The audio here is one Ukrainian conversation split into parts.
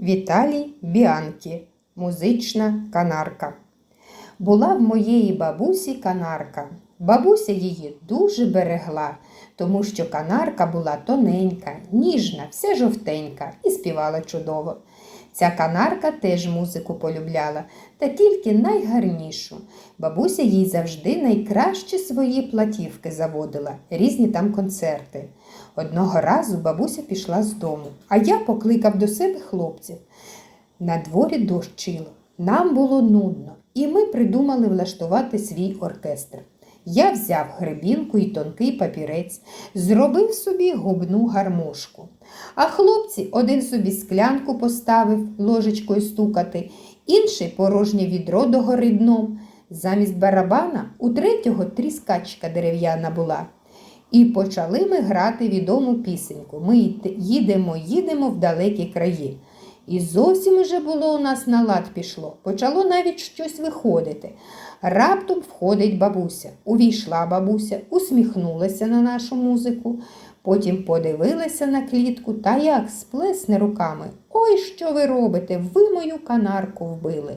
Віталій Біанкі. Музична канарка. Була в моєї бабусі канарка. Бабуся її дуже берегла, тому що канарка була тоненька, ніжна, вся жовтенька і співала чудово. Ця канарка теж музику полюбляла, та тільки найгарнішу. Бабуся їй завжди найкращі свої платівки заводила, різні там концерти. Одного разу бабуся пішла з дому, а я покликав до себе хлопців. На дворі дощило, нам було нудно, і ми придумали влаштувати свій оркестр. Я взяв гребінку і тонкий папірець, зробив собі губну гармошку. А хлопці один собі склянку поставив ложечкою стукати, інший порожнє відро догори дном. Замість барабана у третього тріскачка дерев'яна була. І почали ми грати відому пісеньку. Ми їдемо, їдемо в далекі краї. І зовсім уже було у нас на лад пішло, почало навіть щось виходити. Раптом входить бабуся. Увійшла бабуся, усміхнулася на нашу музику, потім подивилася на клітку та як сплесне руками. Ой, що ви робите? Ви мою канарку вбили.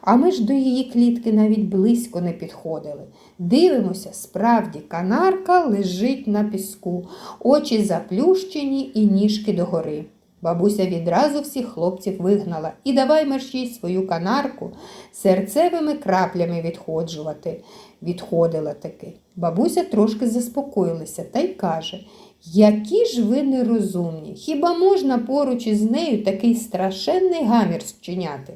А ми ж до її клітки навіть близько не підходили. Дивимося, справді, канарка лежить на піску, очі заплющені і ніжки догори. Бабуся відразу всіх хлопців вигнала і давай мерщій свою канарку серцевими краплями відходжувати. Відходила таки. Бабуся трошки заспокоїлася та й каже: Які ж ви нерозумні, хіба можна поруч із нею такий страшенний гамір зчиняти?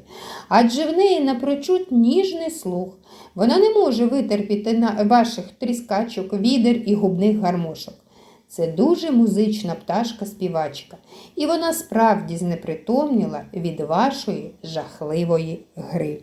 Адже в неї напрочуд ніжний слух. Вона не може витерпіти на ваших тріскачок, відер і губних гармошок. Це дуже музична пташка-співачка, і вона справді знепритомніла від вашої жахливої гри.